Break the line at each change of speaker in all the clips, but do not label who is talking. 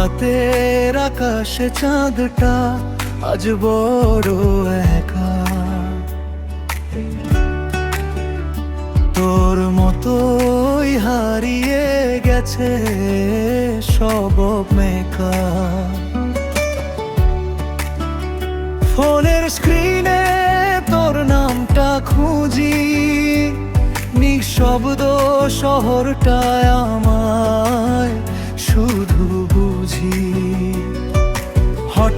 রাতের আকাশে চাঁদটা আজ বড় একা। তোর মতোই হারিয়ে গেছে সব মেকা ফোনের স্ক্রিনে তোর নামটা খুঁজি, নিঃশব্দ শহরটায় আমায়।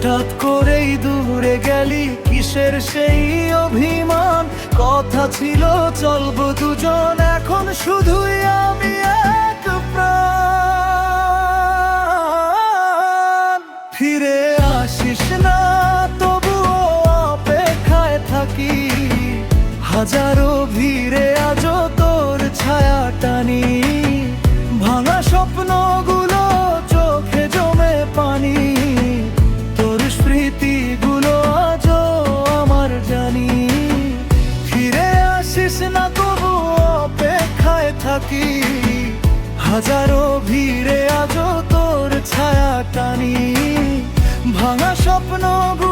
হঠাৎ করেই দূরে গেলি, কিসের সেই অভিমান? কথা ছিল, চলবো দুজন, এখন শুধুই আমি এক ফিরে আসিস না, তবুও অপেক্ষায় থাকি। হাজারো ভিড়ে আজও আসিস না তবু অপেক্ষায় থাকি। হাজারো ভিড়ে আজও তোর ছায়া টানি। ভাঙা স্বপ্নগুলো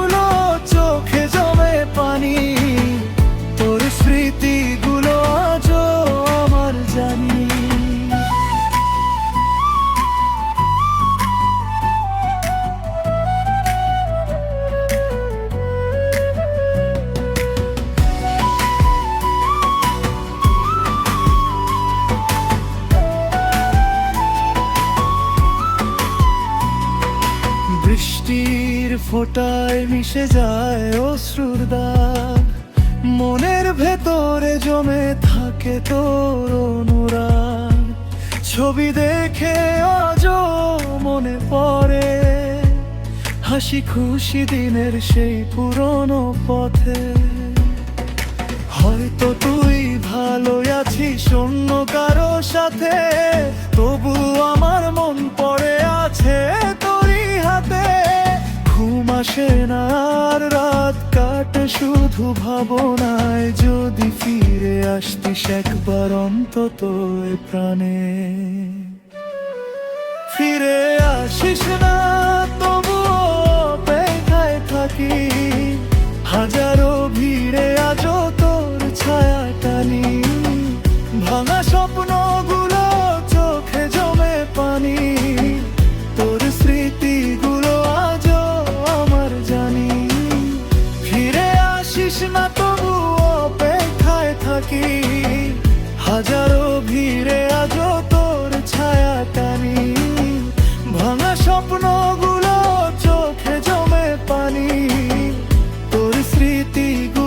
বৃষ্টির ফোটায় মিশে যায় অশ্রুর দাগ। মনের ভেতরে জমে থাকে তোর অনুরাগ। ছবি দেখে আজ মনে পড়ে। হাসি খুশি দিনের সেই পুরনো পথে। শুধু ভাবনায় যদি ফিরে আসতিস একবার অন্তত প্রাণে। ফিরে আসিস না, তবু অপেক্ষায় থাকি। হাজারো ভিড়ে আজও তোর ছায়া টানি ভাঙা স্বপ্নগুলো স্মৃতিগুলো